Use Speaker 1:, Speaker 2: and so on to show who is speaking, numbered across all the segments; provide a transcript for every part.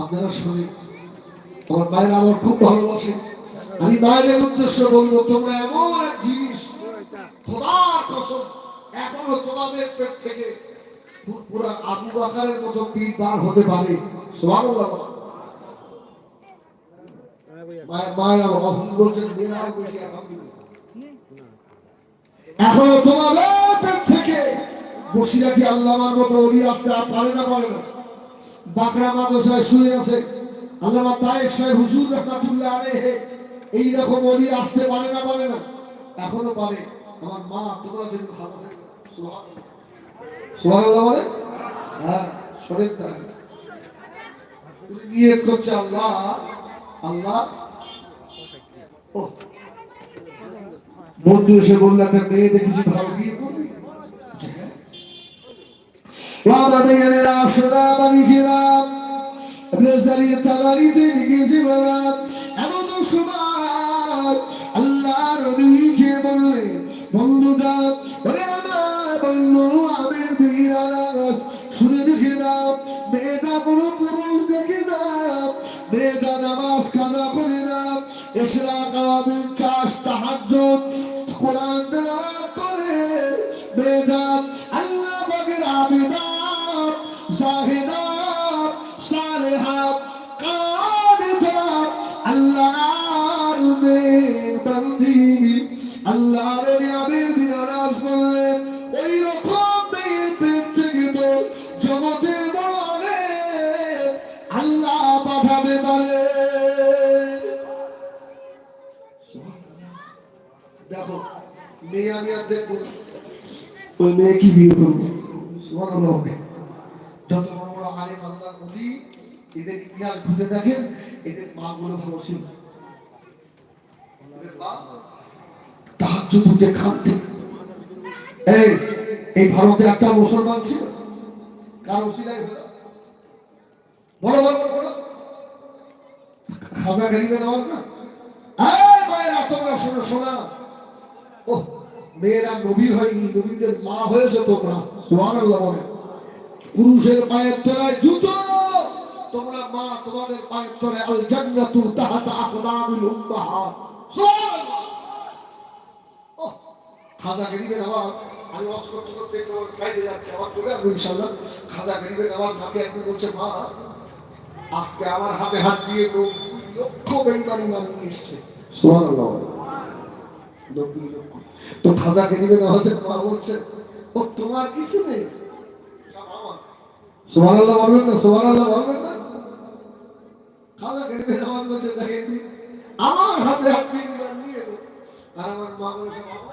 Speaker 1: আপনারা শোনেন আমার মায়ের আমার খুব ভালোবাসে। আমি মায়ের উদ্দেশ্য বলব, তোমরা এমন এক জিনিস এখনও তোমাদের পেট থেকে পুরা আবু বাকারের মতো পীর বার হতে পারে। এখনও তোমাদের পেট থেকে মতো পারে না পারে না। বাকরা মাদ্রাসায় শুয়ে আছে। আল্লামা তায়ের সাহেব, হুজুর রহমাতুল্লাহ আলাইহি এই রকম অলি আসতে পারে না পারে না? এখনও পারে আমার মা তোমরা যদি ভালো সুবহানাল্লাহ। সুবহানাল্লাহ বলে? হ্যাঁ শরীর তাই তুমি নিয়ত করছে আল্লাহ আল্লাহ? ও। বন্ধু এসে বলল, একটা মেয়ে দেখেছি, ভালো বাবা মেয়ের আসরা বাড়ি গেলাম রেজারির তাবারিতে লিখেছি বাবা এমন সময় আল্লাহ রবিকে বললে বন্ধুটা ওরে আমার বন্ধু আমের বিয়ারাস শুনে দেখে নাও, মেয়েটা দেখে নাও। মেয়েটা নামাজ করে নাও। এসরা কাবিন চাষ, তাহাজ্জুদ, কোরআন তেলাওয়াত করে। মেয়েটা আল্লাহ বড় আল্লাহ পাঠাবে বলে দেখো, মেয়ে আমি আর দেখব ওই মেয়ে কি বিয়ে করব? যত বড় বড় বলি এদের ইতিহাস ঘুরে দেখেন এদের মা গুলো ভালো ছিল। তাহাজ্জুদ এই এই ভারতে একটা মুসলমান ছিল কার ওসিলাই হলো বলো বলো বলো, বলো। খাজা গরিবে নামাজ না? এই মায়েরা তোমরা শোনো শোনা। ও মেয়েরা নবী হয়নি নবীদের মা হয়েছে তোমরা সুবহানাল্লাহ বলে। পুরুষের পায়ের তলায় জুতো। তোমরা মা তোমাদের পায়ের তলায় আল জান্নাতু তাহাতা আকদামিল উম্মাহাত সুবহানাল্লাহ। ও খাজা গরিবে নামাজ আমি ওয়াজ করতে একটু সাইডে যাচ্ছি আমার চলে আসব ইনশাআল্লাহ। খাজা গরিবে নামাজ মাকে একদিন বলছে মা আজকে আমার হাতে হাত দিয়ে নব্বই লক্ষ বেঙ্গালি মানুষ এসছে। তো দিবে না হতে মা বলছে ও তোমার কিছু নেই? সুবহানাল্লাহ বলবেন না সুবহানাল্লাহ বলবেন না। খাজাকে দিবে না আমার বলছে দেখেন আমার হাতে হাত দিয়ে নিয়ে আর আমার মা বলছে "বাবা,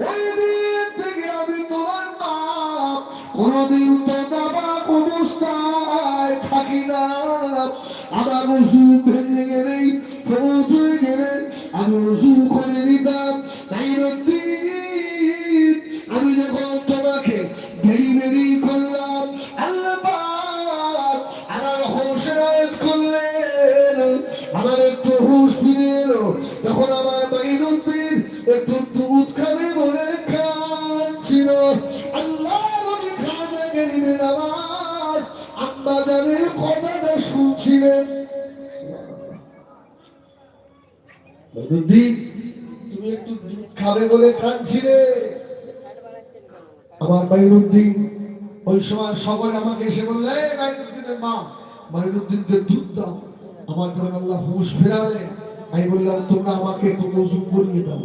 Speaker 1: ওই দিন থেকে আমি তোমার মা। কোনদিন তো না। আমার আমি যখন তোমাকে দেরি দেরি করলাম, আল্লাহ আমার রায়ত করলেন। আমার একটু হুশ ফিরে এলো। তখন কথাটা শুনছিলেন? তুমি একটু খাবে বলে খাচ্ছিলে আমার মাইনুদ্দিন, ওই সময় সকলে আমাকে এসে বললে "এই মাইনুদ্দিনের মা মাইনুদ্দিনকে দুধ দাও, আমার যখন আল্লাহ হুঁশ ফেরালে, আমি বললাম, তোমরা আমাকে একটু ওযু করিয়ে দাও।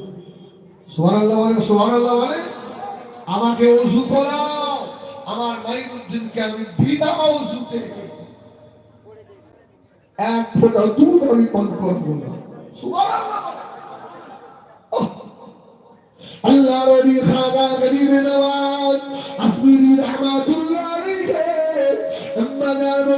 Speaker 1: সোহান আল্লাহ বলে সোহান আল্লাহ বলে, আমাকে ওযু করাও। আমার মাইনুদ্দিনকে আমি বিনা ওযুতে এক ফোঁটা দুধ আমি পান করব না। আল্লাহ। রবি খাদা গরিব নওয়াজ, আসমিরি রহমাতুল্লাহ আলাইহি। আম্মা জান